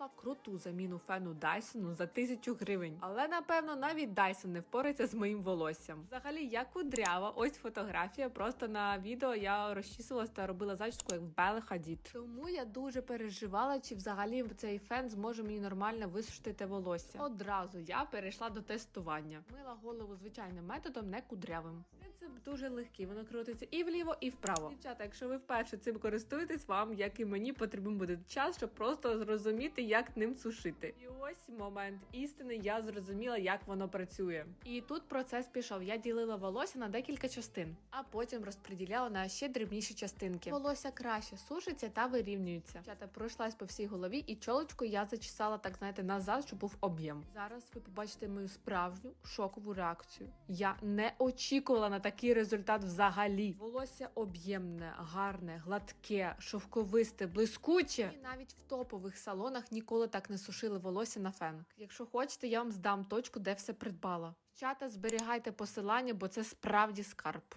знайшла круту заміну фену Dyson за тисячу гривень. Але напевно навіть Dyson не впорається з моїм волоссям. Взагалі, я кудрява. Ось фотографія. Просто на відео я розчісувалась та робила зачіску як в Белли Хадід. Тому я дуже переживала, чи взагалі цей фен зможе мені нормально висушити волосся. Одразу я перейшла до тестування. Мила голову звичайним методом, не кудрявим. Принцип дуже легкий. Воно крутиться і вліво, і вправо. Дівчата, якщо ви вперше цим користуєтесь, вам як і мені потрібен буде час, щоб просто зрозуміти, як ним сушити. І ось момент істини. Я зрозуміла, як воно працює. І тут процес пішов. Я ділила волосся на декілька частин, а потім розподіляла на ще дрібніші частинки. Волосся краще сушиться та вирівнюється. Дівчата пройшлась по всій голові, і чолочку я зачесала так, знаєте, назад, щоб був об'єм. Зараз ви побачите мою справжню шокову реакцію. Я не очікувала на такий результат взагалі. Волосся об'ємне, гарне, гладке, шовковисте, блискуче. І навіть в топових салонах ніколи так не сушили волосся на фен. Якщо хочете, я вам здам точку, де все придбала. Чата, зберігайте посилання, бо це справді скарб.